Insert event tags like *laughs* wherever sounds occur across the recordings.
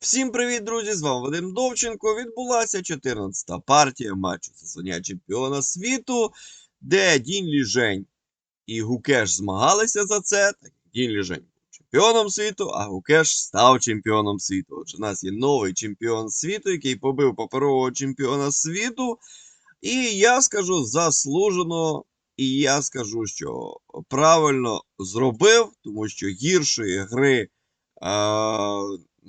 Всім привіт, друзі! З вами Вадим Довченко. Відбулася 14-та партія матчу за звання чемпіона світу, де Дінь Ліжень і Гукеш змагалися за це. Так, Дінь Ліжень був чемпіоном світу, а Гукеш став чемпіоном світу. Отже, у нас є новий чемпіон світу, який побив паперового чемпіона світу. І я скажу заслужено, і я скажу, що правильно зробив, тому що гіршої гри. А,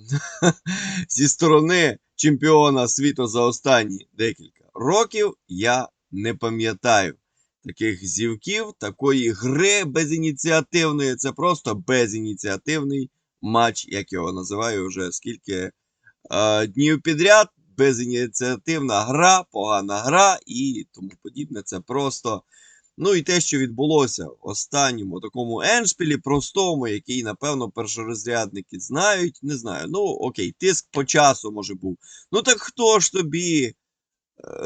*laughs* зі сторони чемпіона світу за останні декілька років я не пам'ятаю таких зівків, такої гри безініціативної. Це просто безініціативний матч, як його називаю вже скільки е, днів підряд. Безініціативна гра, погана гра і тому подібне. Це просто. Ну і те, що відбулося в останньому такому еншпілі, простому, який, напевно, першорозрядники знають. Не знаю. Ну, окей, тиск по часу може був. Ну так хто ж тобі е,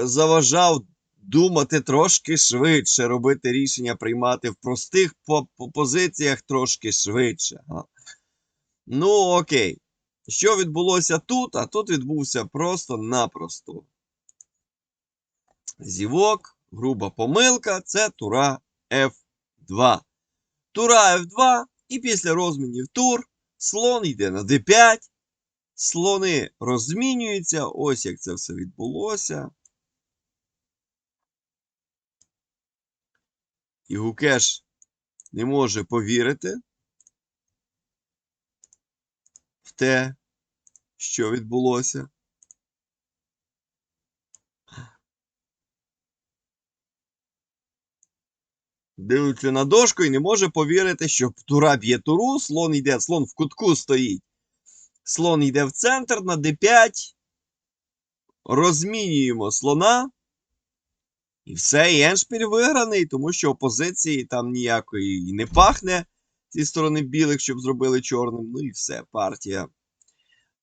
заважав думати трошки швидше, робити рішення приймати в простих по по позиціях трошки швидше. А? Ну, окей. Що відбулося тут? А тут відбувся просто-напросто. Зівок груба помилка це тура F2. Тура F2, і після розмінів тур слон йде на D5. Слони розмінюються. Ось як це все відбулося. І Гукеш не може повірити в те, що відбулося. Дивиться на дошку і не може повірити, що тура б'є туру, слон йде, слон в кутку стоїть. Слон йде в центр на d5. Розмінюємо слона. І все, і Еншпіль виграний, тому що опозиції там ніякої і не пахне зі сторони білих, щоб зробили чорним. Ну і все, партія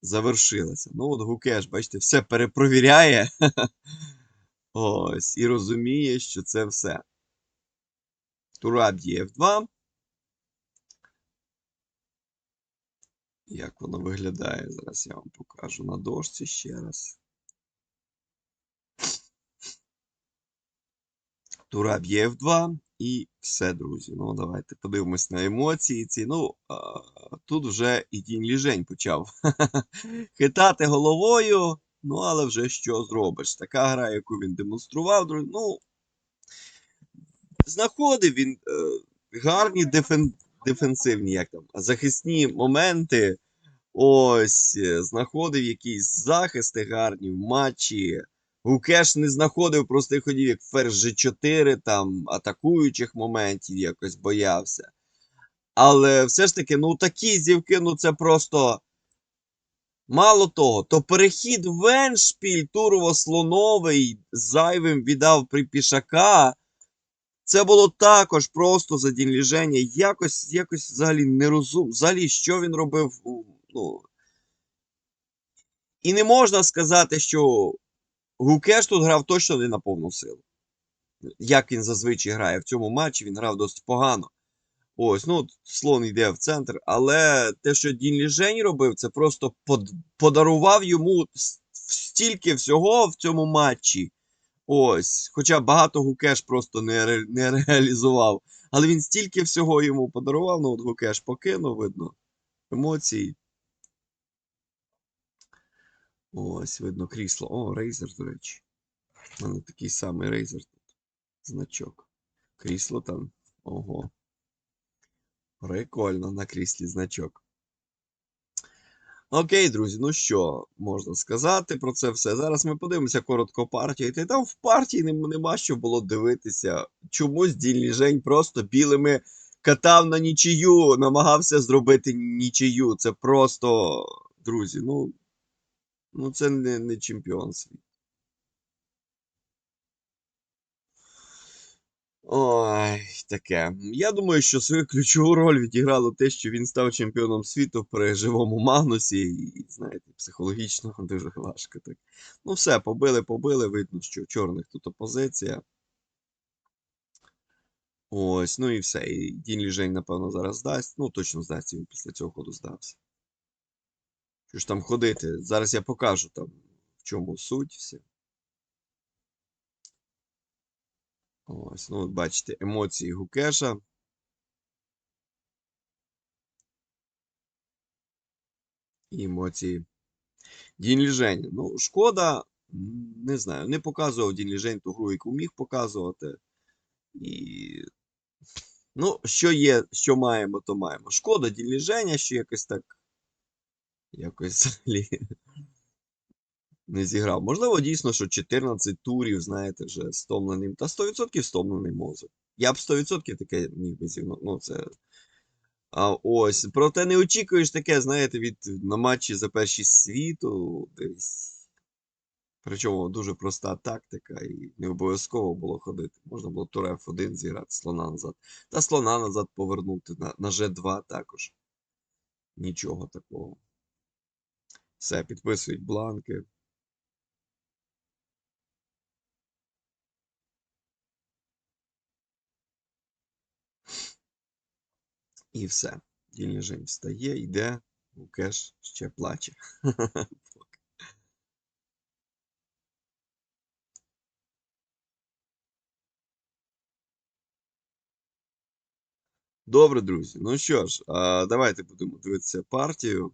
завершилася. Ну, от Гукеш, бачите, все перепровіряє. *laughs* Ось, і розуміє, що це все. Тура б'є F2. Як воно виглядає? Зараз я вам покажу на дошці ще раз. Тура б'є F2 і все, друзі. Ну, давайте подивимось на емоції ці. Ну, тут вже і Дінь Ліжень почав *laughs* хитати головою. Ну, але вже що зробиш? Така гра, яку він демонстрував, друзі. Ну, знаходив він е, гарні дефен... дефенсивні, як там, захисні моменти. Ось, е, знаходив якісь захисти гарні в матчі. Гукеш не знаходив простих ходів, як ферзь G4, там, атакуючих моментів якось боявся. Але все ж таки, ну такі зівки, ну це просто. Мало того, то перехід в Еншпіль Турово-слоновий зайвим віддав при пішака. Це було також просто задінліження. Якось якось взагалі нерозум. Взагалі, що він робив. Ну, І не можна сказати, що Гукеш тут грав точно не на повну силу. Як він зазвичай грає в цьому матчі, він грав досить погано. Ось, ну, слон йде в центр, але те, що Дін Ліжень робив, це просто подарував йому стільки всього в цьому матчі. Ось, хоча багато Гукеш просто не, ре, не реалізував. Але він стільки всього йому подарував, ну от Гукеш покинув, видно. Емоції. Ось, видно, крісло. О, рейзер, до речі. У мене такий самий рейзер тут. Значок. Крісло там. Ого. Прикольно на кріслі значок. Окей, друзі, ну що можна сказати про це все. Зараз ми подивимося коротко партію. Та там в партії нема, що було дивитися. Чомусь Дільний Жень просто білими катав на нічию, намагався зробити нічию. Це просто, друзі, ну, ну це не, не чемпіон світу. Ой, таке. Я думаю, що свою ключову роль відіграло те, що він став чемпіоном світу при живому Магнусі, і, знаєте, психологічно *laughs* дуже важко так. Ну, все, побили, побили. Видно, що у чорних тут опозиція. Ось, ну і все. І Дін Ліжень, напевно, зараз здасть. Ну, точно здасться, він після цього ходу здався. Що ж там ходити? Зараз я покажу там, в чому суть все. Ось, ну, бачите, емоції Гукеша. І емоції Дінь Ліжень. Ну, шкода, не знаю, не показував Дінь Ліжень ту гру, яку міг показувати. І. Ну, що є, що маємо, то маємо. Шкода Дінь Ліженя, що якось так. Якось взагалі не зіграв. Можливо, дійсно, що 14 турів, знаєте, вже стомлений. Та 100% стомлений мозок. Я б 100% таке міг би зігнути. Ну, це. А ось. Проте не очікуєш таке, знаєте, від на матчі за першість світу десь. Причому дуже проста тактика, і не обов'язково було ходити. Можна було тур F1 зіграти слона назад. Та слона назад повернути на, на G2 також. Нічого такого. Все, підписують бланки. І все. Дільний Жень встає, йде, Лукеш ще плаче. *laughs* Добре, друзі. Ну що ж, давайте будемо дивитися партію.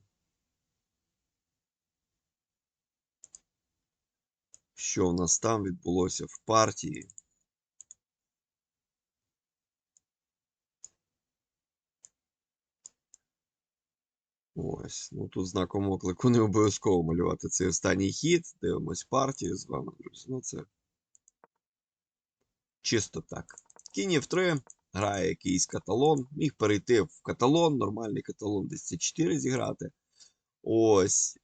Що у нас там відбулося в партії? Ось, ну тут знаком оклику не обов'язково малювати цей останній хід. Дивимось партію з вами, друзі. Ну це чисто так. Кінь F3, грає якийсь каталон. Міг перейти в каталон, нормальний каталон, десь C4 зіграти. Ось.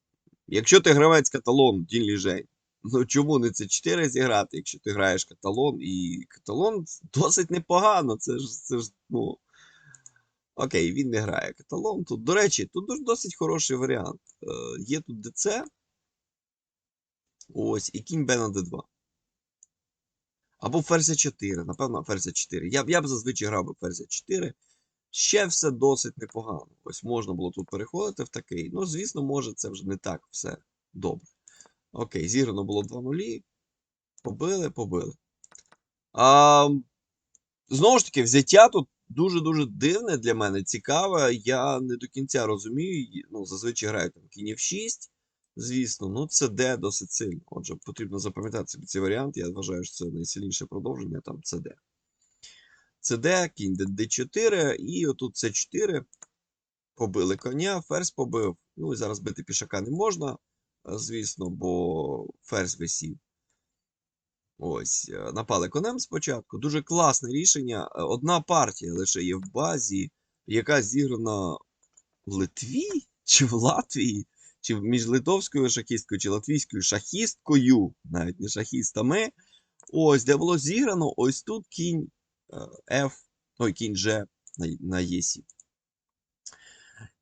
Якщо ти гравець каталон, Дін Ліжень, ну чому не C4 зіграти, якщо ти граєш каталон, і каталон досить непогано. Це ж, це ж, ну. Окей, він не грає каталон. Тут, до речі, тут досить хороший варіант. Е, є тут ДЦ. Ось, і кінь Б на Д2. Або ферзь 4. Напевно, ферзь 4. Я, я б зазвичай грав би ферзь 4. Ще все досить непогано. Ось можна було тут переходити в такий. Ну, звісно, може, це вже не так все добре. Окей, зіграно було 2 нулі. Побили, побили. А, знову ж таки, взяття тут дуже-дуже дивне для мене, цікаве. Я не до кінця розумію. Ну, зазвичай грають там кінь 6 звісно. Ну, це Д досить сильно. Отже, потрібно запам'ятати собі цей варіант. Я вважаю, що це найсильніше продовження, там це Д. Кінь Д4, і отут це 4 Побили коня, ферзь побив. Ну і зараз бити пішака не можна, е, звісно, бо ферзь висів. Ось, е, напали конем спочатку. Дуже класне рішення. Е, Одна партія лише є в базі, яка зіграна в Литві чи в Латвії, чи між литовською шахісткою, чи латвійською шахісткою, навіть не шахістами. Ось, де було зіграно ось тут кінь е, F, ой, кінь G на, на єсі.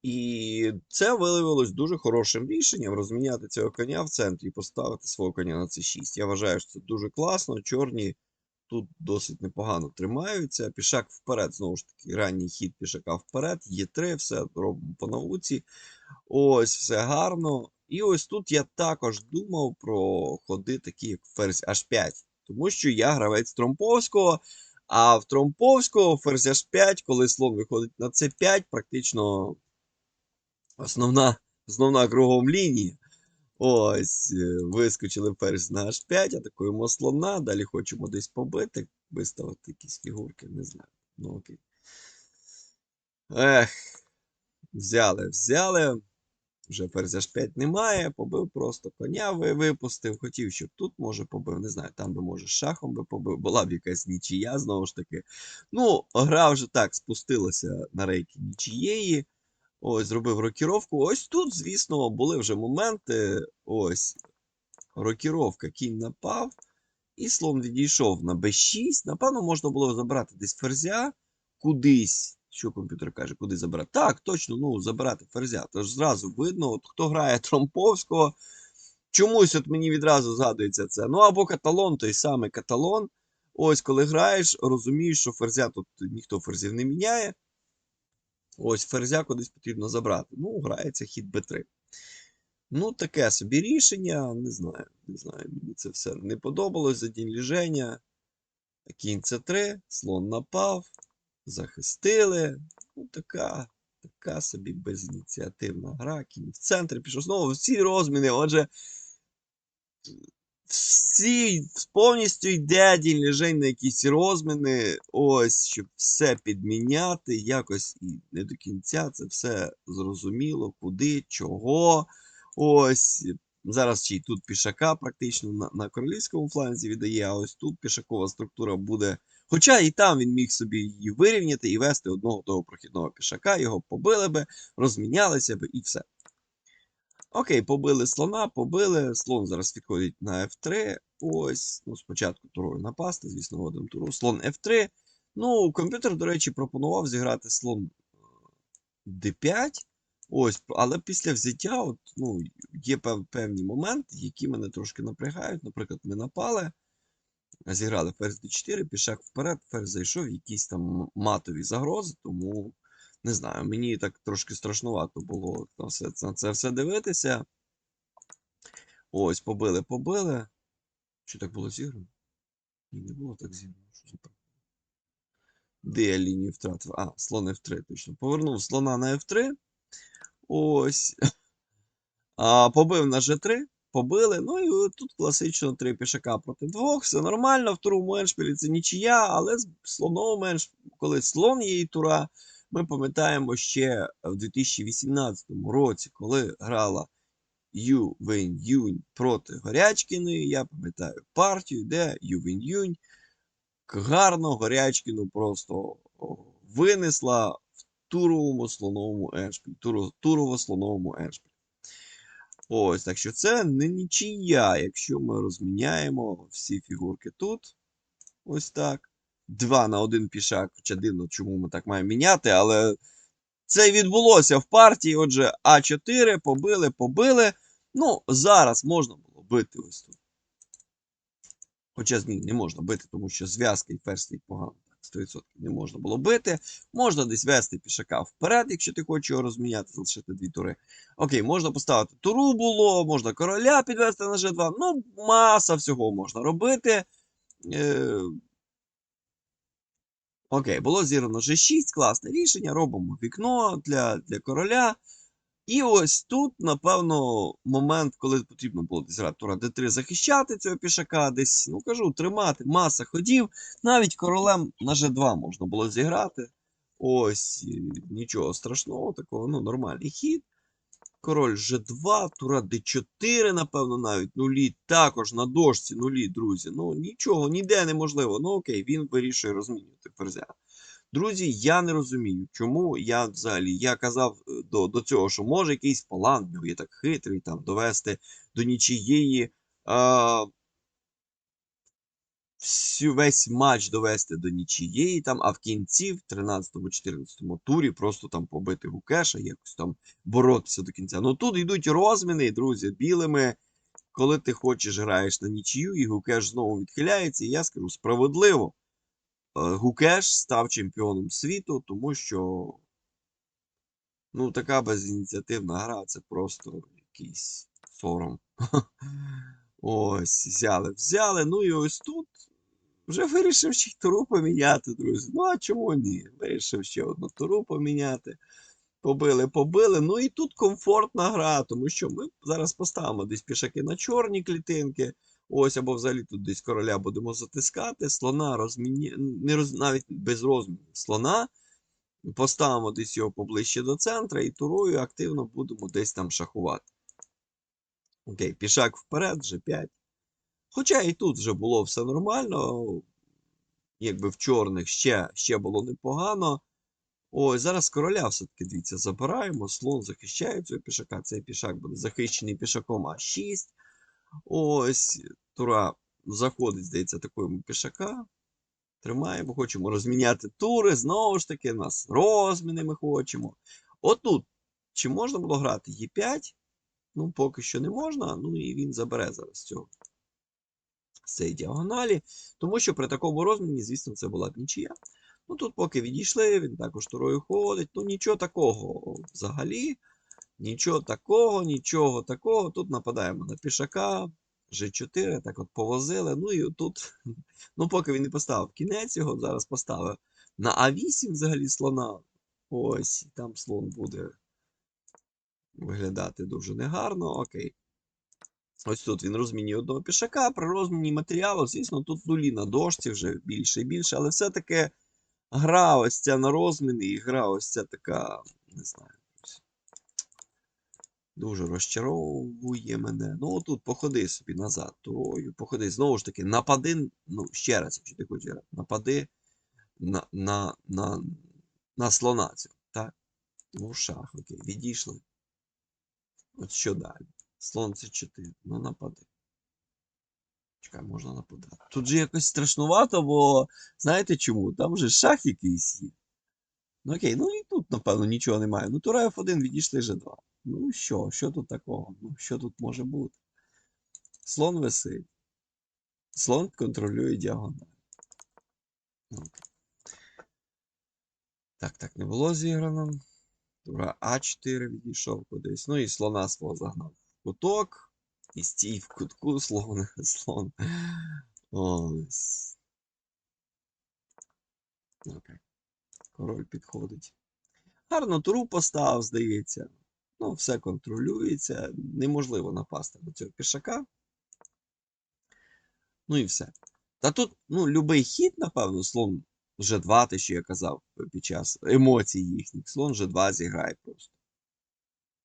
І це виявилось дуже хорошим рішенням розміняти цього коня в центрі і поставити свого коня на c6. Я вважаю, що це дуже класно. Чорні тут досить непогано тримаються. Пішак вперед, знову ж таки, ранній хід пішака вперед, Є3, все робимо по науці. Ось, все гарно. І ось тут я також думав про ходи такі, як ферзь H5. Тому що я гравець Тромповського. А в Тромповського ферзь H5, коли слон виходить на C5, практично основна, основна кругом лінія. Ось, е, вискочили ферзь на H5, атакуємо слона, далі хочемо десь побити, виставити якісь фігурки, не знаю. Ну окей. Ех, взяли, взяли. Вже ферзь H5 немає, побив просто коня випустив. Хотів, щоб тут, може, побив. Не знаю, там би, може, шахом би побив. Була б якась нічия, знову ж таки. Ну, гра вже так спустилася на рейки нічієї. Ось, зробив рокіровку. Ось тут, звісно, були вже моменти. Ось. Рокіровка, кінь напав. І слон відійшов на b6. Напевно, можна було забрати десь ферзя кудись. Що комп'ютер каже, куди забрати? Так, точно, ну, забирати ферзя. Тож зразу видно, от хто грає Тромповського. Чомусь от мені відразу згадується це. Ну, або каталон, той самий каталон. Ось, коли граєш, розумієш, що ферзя тут ніхто ферзів не міняє. Ось ферзя кудись потрібно забрати. Ну, грається хід b3. Ну, таке собі рішення, не знаю, не знаю, мені це все не подобалось за день ліження. Кінь С3, слон напав, захистили. Ну, така, така собі безініціативна гра. Кінь в центр пішов. Знову всі розміни. Отже, всі повністю йде на якісь розміни. Ось, щоб все підміняти. Якось і не до кінця це все зрозуміло, куди, чого. Ось. Зараз ще й тут пішака практично на, на королівському фланзі віддає, а ось тут пішакова структура буде. Хоча і там він міг собі її вирівняти і вести одного того прохідного пішака, його побили би, розмінялися би і все. Окей, побили слона, побили. Слон зараз відходить на F3. Ось. Ну, спочатку турою напасти, звісно, вводимо туру. Слон F3. Ну, комп'ютер, до речі, пропонував зіграти слон D5. Ось, але після взяття, от, ну, є пев, певні моменти, які мене трошки напрягають. Наприклад, ми напали, зіграли ферзь d4, пішак вперед, ферзь зайшов, якісь там матові загрози, тому не знаю, мені так трошки страшнувато було на все, на це все дивитися. Ось, побили, побили. Що так було зіграно? Ні, не було так зіграно. Що за? Де я лінію втратив? А, слон F3 точно. Повернув слона на F3. Ось. А, побив на G3, побили. Ну і тут класично три пішака проти двох. Все нормально. В другому еншпілі це нічия, але з слоном енш... коли слон є і тура, ми пам'ятаємо ще в 2018 році, коли грала Ю Вейн Юнь проти Горячкіної. Я пам'ятаю партію, де Ю Вейн Юнь гарно Горячкіну просто винесла в туровому слоновому еншпілі. Турово-слоновому еншпілі. Ось, так що це не нічия, якщо ми розміняємо всі фігурки тут. Ось так. Два на один пішак, хоча дивно, чому ми так маємо міняти, але це відбулося в партії. Отже, А4 побили, побили. Ну, зараз можна було бити ось тут. Хоча ні, не можна бити, тому що зв'язка і ферзь погано. 100% не можна було бити. Можна десь вести пішака вперед, якщо ти хочеш його розміняти, залишити дві тури. Окей, можна поставити туру було, можна короля підвести на G2. Ну, маса всього можна робити. Е... Окей, було зірано G6, класне рішення. Робимо вікно для, для короля. І ось тут, напевно, момент, коли потрібно було десь тура d3 захищати цього пішака, десь, ну кажу, тримати маса ходів. Навіть королем на G2 можна було зіграти. Ось, нічого страшного, такого, ну, нормальний хід. Король G2, тура d4, напевно, навіть нулі. Також на дошці нулі, друзі. Ну, нічого, ніде неможливо. Ну, окей, він вирішує розмінювати ферзя. Друзі, я не розумію, чому я взагалі я казав е, до до цього, що може якийсь палан, є так хитрий, там довести до нічиєї а, всю, весь матч довести до нічиєї, там, а в кінці, в 13-14 турі, просто там побити Гукеша, якось там боротися до кінця. Ну тут йдуть розміни, друзі, білими. Коли ти хочеш граєш на нічию, і Гукеш знову відхиляється, і я скажу справедливо. Гукеш став чемпіоном світу, тому що ну, така безініціативна гра це просто якийсь сором. *laughs* Ось, взяли, взяли. Ну і ось тут вже вирішив ще й туру поміняти, друзі. Ну, а чому ні? Вирішив ще одну туру поміняти. Побили, побили. Ну і тут комфортна гра, тому що ми зараз поставимо десь пішаки на чорні клітинки. Ось, або взагалі тут десь короля будемо затискати, слона розміні... не роз... навіть без розміру слона. Поставимо десь його поближче до центра і турою активно будемо десь там шахувати. Окей, пішак вперед, вже 5. Хоча і тут вже було все нормально. Якби в чорних ще ще було непогано. Ось, зараз короля все-таки дивіться, забираємо. Слон захищає цього пішака. Цей пішак буде захищений пішаком А6. Ось, тура заходить, здається, такою пішака. Тримаємо, хочемо розміняти тури. Знову ж таки, нас розміни ми хочемо. Отут, чи можна було грати Е5? Ну, поки що не можна. Ну і він забере зараз цього з цієї діагоналі. Тому що при такому розміні, звісно, це була б нічия. Ну тут, поки відійшли, він також турою ходить. Ну, нічого такого взагалі. Нічого такого, нічого такого. Тут нападаємо на пішака, G4, так от повозили. Ну і тут, *laughs* ну поки він не поставив кінець його, зараз поставив на А8 взагалі слона. Ось, там слон буде виглядати дуже негарно. Окей. Ось тут він розмінює одного пішака. При розміні матеріалу, звісно, тут нулі на дошці вже більше і більше, але все-таки гра ось ця на розміни і гра ось ця така, не знаю. Дуже розчаровує мене. Ну, отут походи собі назад турою, походи. Знову ж таки, напади, ну, ще раз, якщо ти хочеш, напади на, на, на, на слона цього, так? Ну, шах, окей, відійшли. От що далі? Слон це 4. Ну, напади. Чекай, можна нападати. Тут же якось страшнувато, бо знаєте чому? Там же шах якийсь є. Ну окей, ну і тут, напевно, нічого немає. Ну, тура F1 відійшли G2. Ну що, що тут такого? Ну, що тут може бути? Слон висить. Слон контролює діагональ. Так, так, не було зіграно. Тура А4 відійшов кудись. Ну і слона свого загнав куток. І стій в кутку *laughs* слон. слон. Ось. Окей. Король підходить. Гарно туру поставив, здається. Ну, все контролюється. Неможливо напасти на цього пішака. Ну і все. Та тут, ну, любий хід, напевно, слон G2, те, що я казав під час емоцій їхніх. Слон G2 зіграє просто.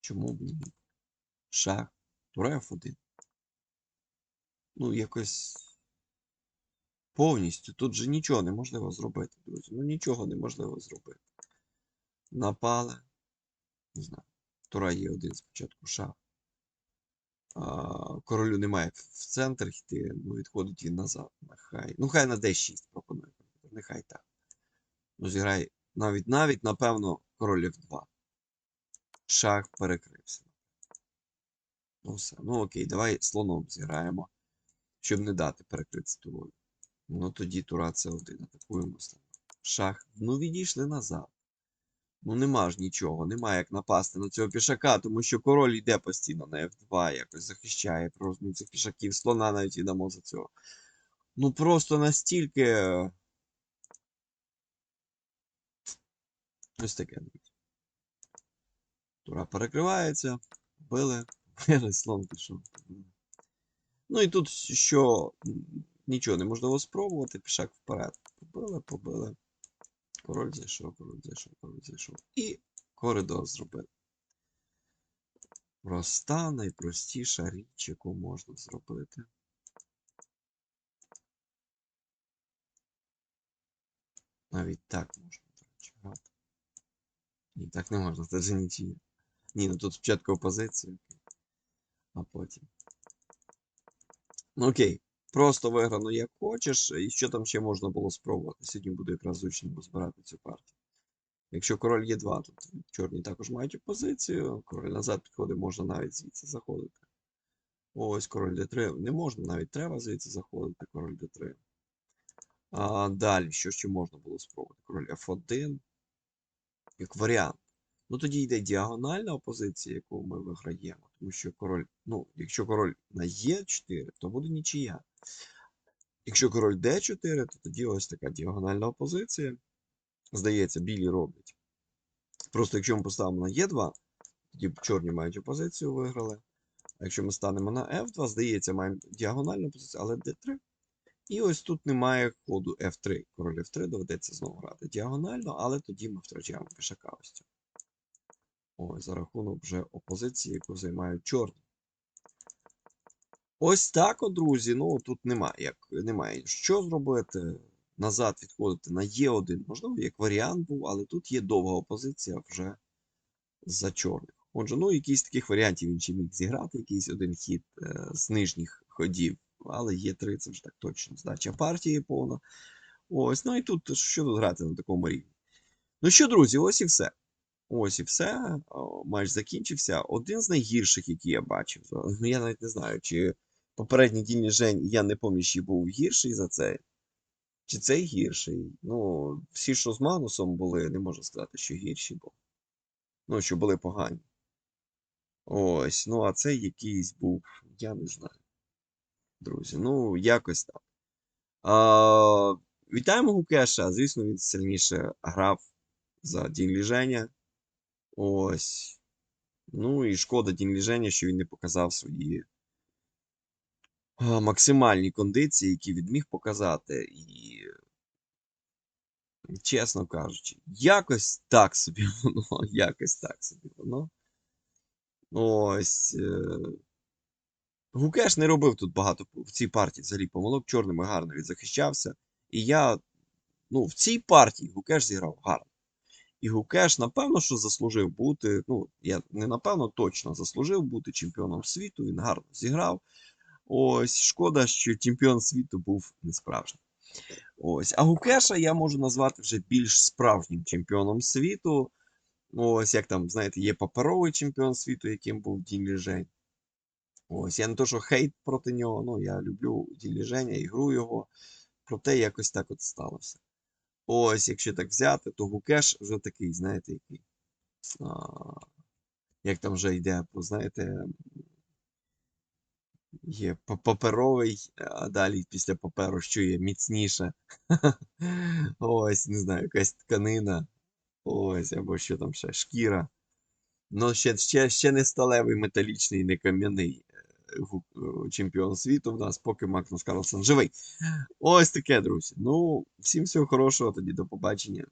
Чому б ні? Шах. Тура F1. Ну, якось. Повністю. Тут же нічого неможливо зробити, друзі. Ну нічого неможливо зробити. Напали. Не знаю. Тура є один спочатку шах. Королю немає в центр йти, ну відходить він назад. Нехай. Ну, хай на D6 пропонує. Нехай так. Ну, зіграй навіть, навіть, напевно, король F2. Шах перекрився. Ну. Ну окей, давай слоном зіграємо, щоб не дати перекритися турою. Ну тоді тура це один. Атакуємо слон. Шах. Ну відійшли назад. Ну нема ж нічого, немає як напасти на цього пішака, тому що король йде постійно на F2, якось захищає розмір цих пішаків. Слона навіть віддамо за цього. Ну просто настільки. Ось таке. Тура перекривається. Били. Слон пішов. Ну і тут що нічого неможливо спробувати, пішак вперед. Побили, побили. Король зайшов, король зайшов, король зайшов. І коридор зробили. Проста, найпростіша річ, яку можна зробити. Навіть так можна, грати. Ні, так не можна, це вже нічия. Ні, ну тут спочатку опозиція. А потім. Ну окей, просто виграно як хочеш, і що там ще можна було спробувати. Сьогодні буде якраз зручно розбирати цю партію. Якщо король є 2, то чорні також мають опозицію. Король назад підходить, можна навіть звідси заходити. Ось король d3. Не можна, навіть треба звідси заходити, король d3. А, далі, що ще можна було спробувати? Король F1. Як варіант. Ну тоді йде діагональна опозиція, яку ми виграємо. Тому що король, ну, якщо король на Е4, то буде нічия. Якщо король d4, то тоді ось така діагональна опозиція. Здається, білі роблять. Просто якщо ми поставимо на Е2, тоді чорні мають опозицію, виграли. А якщо ми станемо на F2, здається, маємо діагональну позицію, але d3. І ось тут немає ходу F3. Король F3 доведеться знову грати діагонально, але тоді ми втрачаємо пішака ось цього. Ось за рахунок вже опозиції, яку займають чорні. Ось так, от, друзі. Ну тут немає як, немає що зробити. Назад відходити на Е1. Можливо, як варіант був, але тут є довга опозиція вже за чорних. Отже, ну якийсь таких варіантів він ще міг зіграти, якийсь один хід е, з нижніх ходів. Але Е3 це вже так точно. Здача партії повна. Ось, ну і тут що тут грати на такому рівні. Ну що, друзі, ось і все. Ось і все. Матч закінчився. Один з найгірших, які я бачив. Ну, я навіть не знаю, чи попередній дінь Жень, я не чи був гірший за цей. Чи цей гірший? Ну, всі, що з Манусом були, не можу сказати, що гірші були. Ну, що були погані. Ось, ну, а це якийсь був, я не знаю. Друзі, ну, якось так. А, вітаємо Гукеша. Звісно, він сильніше грав за Дінь Ліженя. Ось. Ну і шкода Дінь Ліженя, що він не показав свої максимальні кондиції, які він міг показати. І, чесно кажучи, якось так собі *laughs* воно, якось так собі воно. Ось. е, Гукеш не робив тут багато в цій партії взагалі помилок. Чорними гарно відзахищався. І я, ну, в цій партії Гукеш зіграв гарно. І Гукеш, напевно, що заслужив бути. Ну, я не напевно, точно заслужив бути чемпіоном світу. Він гарно зіграв. Ось, шкода, що чемпіон світу був не справжній. Ось. А Гукеша я можу назвати вже більш справжнім чемпіоном світу. Ось, як там, знаєте, є паперовий чемпіон світу, яким був Дін Ліжень. Ось, я не то, що хейт проти нього, ну я люблю Дін Ліженя, ігру його. Проте якось так от сталося. Ось, якщо так взяти, то Гукеш вже такий, знаєте, який. А, як там вже йде, знаєте, є паперовий, а далі після паперу що є міцніше. *laughs* Ось, не знаю, якась тканина. Ось, або що там ще, шкіра. Ну, ще, ще, ще не сталевий, металічний, не кам'яний чемпіон світу в нас, поки Магнус Карлсон живий. Ось таке, друзі. Ну, всім всього хорошого, тоді до побачення.